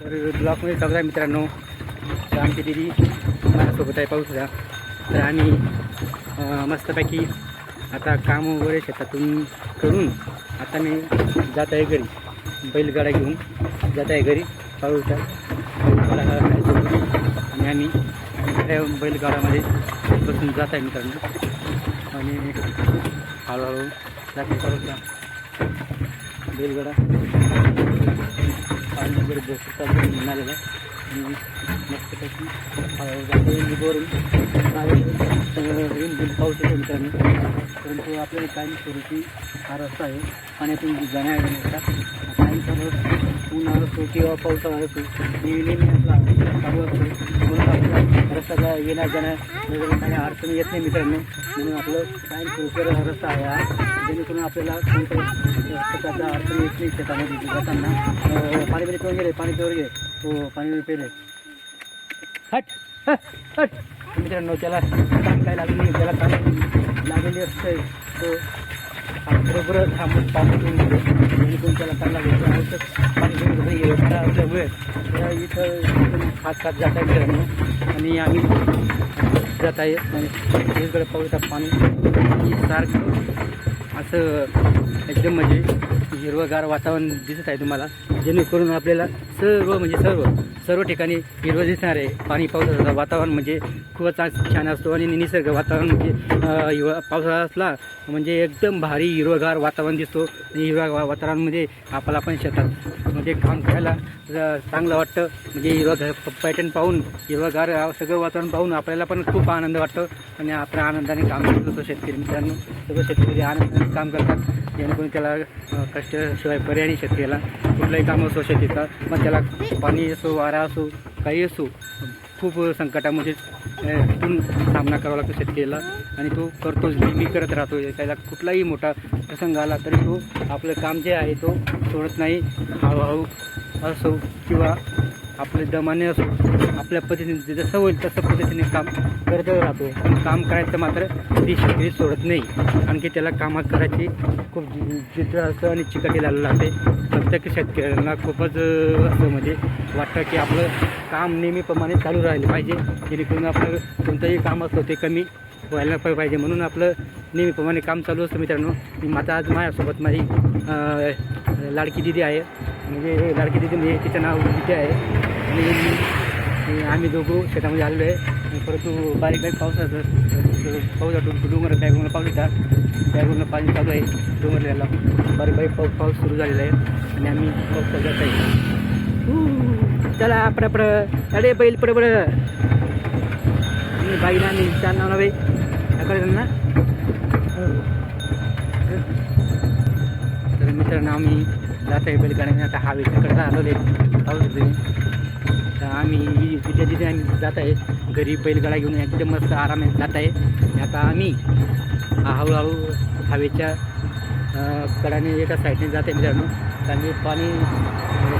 तर ब्लॉकमध्ये आहे मित्रांनो. तर आमची दिदी माझ्यासोबत आहे पाऊस शकता. तर आम्ही मस्तपैकी आता काम वगैरे शेतातून करून आता मी जात आहे घरी. बैलगाडा घेऊन जात आहे घरी. पाहू आणि आम्ही बैलगाडामध्ये बसून जात आहे मित्रांनो. आणि हळूहळू जाते पाहू बैलगाडा. पाणी वगैरे भरपूर चालू मिळालेलं आहे. आणि मस्तपैकी हळूहळू जाते निघून पाहू शकतो मित्रांनो. परंतु आपल्याला काही स्वरूपी हा रस्ता आहे. पाण्यातून जाण्या येण्याचा काही सर्व उन्हाळा असतो किंवा पावसाळा असतो नेहमी नेहमी आपला चालू असतो म्हणून येण्या जाण्या काही अडचणी येत नाही मित्रांनो. म्हणून आपलं कायम स्वरूपी रस्ता आहे हा. जेणेकरून आपल्याला कोणत्या प्रकारच्या अडचणी येत नाही शेतामध्ये जाताना. पाणी बिणी पिऊन गेले पाणी पिऊन गेले हो पाणी बिणी पिले हट हट मित्रांनो त्याला काम काय लागले त्याला काम लागलेली असते तो बरोबर थांबून पाणी पिऊन गेले जेणेकरून त्याला काम लागेल आवश्यक. असल्यामुळे इथं एकदम खात खात जात आणि आम्ही जात आहे आणि सगळीकडे पाणी सारखं असं एकदम म्हणजे हिरवंगार वातावरण दिसत आहे तुम्हाला. जेणेकरून आपल्याला सर्व म्हणजे सर्व सर्व ठिकाणी हिरवं दिसणार आहे. पाणी पावसाचं वातावरण म्हणजे खूपच छान- असतो आणि निसर्ग वातावरण म्हणजे अं, पावसाळा असला म्हणजे एकदम भारी हिरवंगार वातावरण दिसतो. आणि हिरव्या वातावरणामध्ये आपल्याला पण शेतात म्हणजे काम करायला चांगलं वाटतं. म्हणजे हिरवं पॅटर्न पाहून हिरवंगार सगळं वातावरण पाहून आपल्याला पण खूप आनंद वाटतो. आणि आपल्या आनंदाने काम करतो शेतकरी मित्रांनो. सगळं शेतकरी आनंदाने काम करतात. जेणेकरून त्याला कष्टशिवाय कष्टाशिवाय पर्याय नाही शेतकऱ्याला कुठलंही काम असो शेतीचा मग त्याला पाणी असो वारा असो काही असो खूप संकटामध्ये म्हणजे, तिथून सामना करावा लागतो शेतकऱ्याला. आणि तो करतोच नेहमी करत राहतो त्याला कुठलाही मोठा प्रसंग आला तरी तो आपलं काम जे आहे तो सोडत नाही. हळूहळू असो किंवा आपले दमाने असो आपल्या पद्धतीने जसं होईल तसं पद्धतीने काम करत राहतो. पण काम करायचं मात्र ती शेतकरी सोडत नाही. आणखी त्याला कामात करायची खूप जिद्द असतं आणि चिकाटी लावलं असते. प्रत्येक शेतकऱ्यांना खूपच असं म्हणजे वाटतं की आपलं काम नेहमीप्रमाणे चालू राहिलं पाहिजे. जेणेकरून आपलं कोणतंही काम असतं ते कमी व्हायला पाहिजे. म्हणून आपलं नेहमीप्रमाणे काम चालू असतं मित्रांनो. मी माझा आज माझ्यासोबत माझी लाडकी दिदी आहे. म्हणजे लाडकी दिदी म्हणजे तिचं नाव तिथे आहे. आणि आम्ही दोघं शेतामध्ये आलेलो आहे. परंतु बारीक बारीक पावसाचं पाऊस डोंगर डोंगर बॅगवरून पाऊस येतात. बॅगवरून पाणी चालू आहे डोंगरल्याला बारीक बारीक पाऊस पाऊस सुरू झालेला आहे. आणि आम्ही पाऊस जात आहे. चला पड पड बैल पड पड आणि बाईला आम्ही चार नाव बाई अकडे त्यांना तर मित्रांनो आम्ही जात आहे बैलगाड्याने आता हवेच्याकडे आलेले पाऊस तुम्ही. तर आम्ही विद्या तिथे आम्ही जात आहे घरी बैलगाडा घेऊन एकदम मस्त आरामात जात आहे. आता आम्ही हळूहळू हवेच्या कडाने एका साईडने जात आहे मित्रांनो. तर पाणी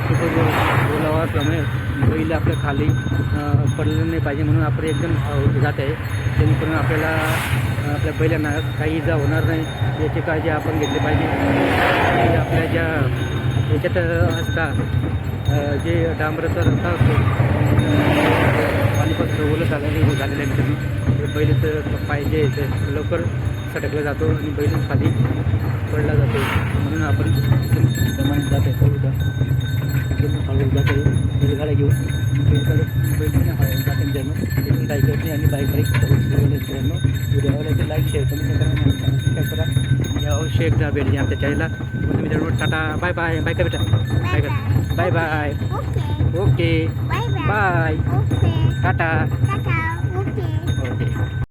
खूप ओलावा असल्यामुळे बैल आपल्या खाली पडलेलं पडलं नाही पाहिजे म्हणून आपण एकदम हळू जात आहे. जेणेकरून आपल्याला आपल्या बैलांना काही इजा होणार नाही. याची काळजी आपण घेतली पाहिजे. आपल्या ज्या याच्यात असता जे डांबराचा रस्ता असतो पाणीपासून ओलं झालेलं झालेलं आहे मित्रांनो. ते पाय जे आहे लवकर सटकला जातो आणि बैल खाली पडला जातो. म्हणून आपण प्रमाणे जात आहे हळूदा एकदम हळू जात आहे. बैलगाडा घेऊन बैलगाडा बैलगाडा जाते मित्रांनो. एकदम बाईक करते आणि बाईक बाईक मित्रांनो. व्हिडिओ आवडला लाईक शेअर करून करा. सबस्क्राईब करा অবশ্যই একটা বেরিয়ে জানতে চাইলা তুমি জানো টাটা বাই বাই বাই কা বেটা। Bye bye bye. Okay. Bye tata. টাটা ওকে।